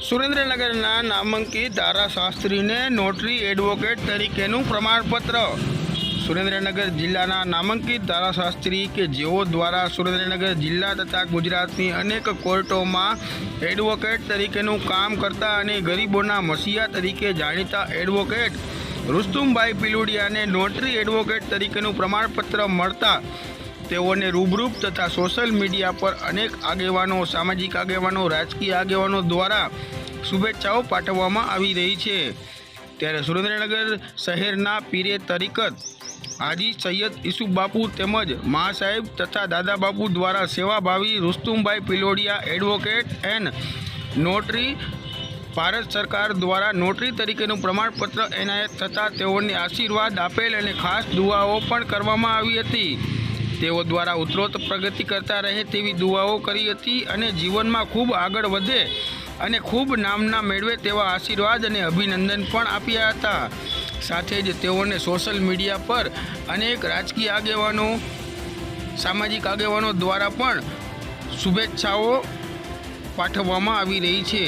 સુરેન્દ્રનગરના નામાંકિત ધારાશાસ્ત્રીને notary advocate તરીકેનું પ્રમાણપત્ર. સુરેન્દ્રનગર જિલ્લાના નામાંકિત ધારાશાસ્ત્રી કે જેઓ દ્વારા સુરેન્દ્રનગર જિલ્લા તથા ગુજરાતની અનેક કોર્ટોમાં એડવોકેટ તરીકેનું કામ કરતા અને ગરીબોના મસીહા તરીકે જાણીતા એડવોકેટ રુસ્તુમભાઈ પિલુડિયાને નોટરી એડવોકેટ તરીકેનું પ્રમાણપત્ર મળતા તેઓને રૂબરૂપ તથા સોશિયલ મીડિયા પર અનેક આગેવાનો, સામાજિક આગેવાનો, રાજકીય આગેવાનો દ્વારા શુભેચ્છાઓ પાઠવવામાં આવી રહી છે. ત્યારે સુરેન્દ્રનગર શહેરના પીરે તરીકત હાજી સૈયદ ઈસુફ બાપુ તેમજ મહાસાહેબ તથા દાદા બાપુ દ્વારા સેવાભાવી Rustumbhai Pilodia advocate and notary, Bharat સરકાર દ્વારા નોટરી તરીકેનું પ્રમાણપત્ર એનાયત થતાં તેઓને આશીર્વાદ આપેલ અને ખાસ દુઆઓ પણ કરવામાં આવી હતી. તેઓ દ્વારા ઉત્તરોત્તર પ્રગતિ કરતા રહે તેવી દુઆઓ કરી હતી અને જીવનમાં ખૂબ આગળ વધે અને ખૂબ નામના મેળવે તેવા આશીર્વાદ અને અભિનંદન પણ આપ્યા હતા. સાથે જ તેઓને સોશિયલ મીડિયા પર અનેક રાજકીય આગેવાનો, સામાજિક આગેવાનો દ્વારા પણ શુભેચ્છાઓ પાઠવવામાં આવી રહી છે.